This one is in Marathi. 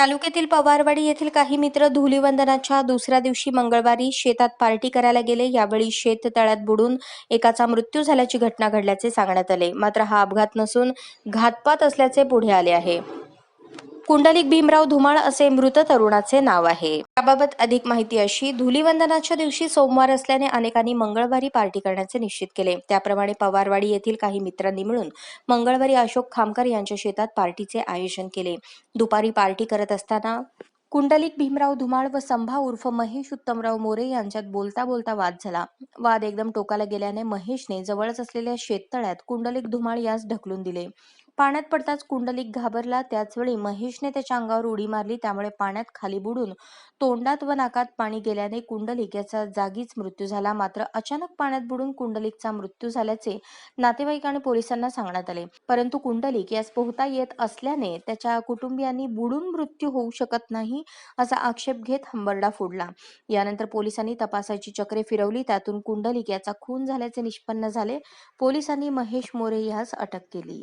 तालुक्यातील पवारवाडी येथील काही मित्र धुलीवंदनाच्या दुसऱ्या दिवशी मंगळवारी शेतात पार्टी करायला गेले. यावेळी शेत तळ्यात बुडून एकाचा मृत्यू झाल्याची घटना घडल्याचे सांगण्यात आले. मात्र हा अपघात नसून घातपात असल्याचे पुढे आले आहे. कुंडलिक भीमराव धुमाळ असे मृत तरुणाचे नाव आहे. याबाबत अधिक माहिती अशी धुलीवंदनाच्या दिवशी सोमवार असल्याने अनेकांनी मंगळवारी पार्टी करण्याचे निश्चित केले. त्याप्रमाणे पवारवाडी येथील काही मित्रांनी मिळून मंगळवारी अशोक खामकर यांच्या शेतात पार्टीचे आयोजन केले. दुपारी पार्टी करत असताना कुंडलिक भीमराव धुमाळ व संभा उर्फ महेश उत्तमराव मोरे यांच्यात बोलता बोलता वाद झाला. वाद एकदम टोकाला गेल्याने महेशने जवळच असलेल्या शेततळ्यात कुंडलिक धुमाळ यास ढकलून दिले. पाण्यात पडताच कुंडलिक घाबरला. त्याचवेळी महेशने त्याच्या अंगावर उडी मारली. त्यामुळे पाण्यात खाली बुडून तोंडात व नाकात पाणी गेल्याने कुंडलिक याचा जागीच मृत्यू झाला. मात्र अचानक पाण्यात बुडून कुंडलिकचा मृत्यू झाल्याचे नातेवाईक आणि पोलिसांना सांगण्यात आले. परंतु कुंडलिक यास पोहता येत असल्याने त्याच्या कुटुंबियांनी बुडून मृत्यू होऊ शकत नाही असा आक्षेप घेत हंबरडा फोडला. यानंतर पोलिसांनी तपासाची चक्रे फिरवली. त्यातून कुंडलिक याचा खून झाल्याचे निष्पन्न झाले. पोलिसांनी महेश मोरे यास अटक केली.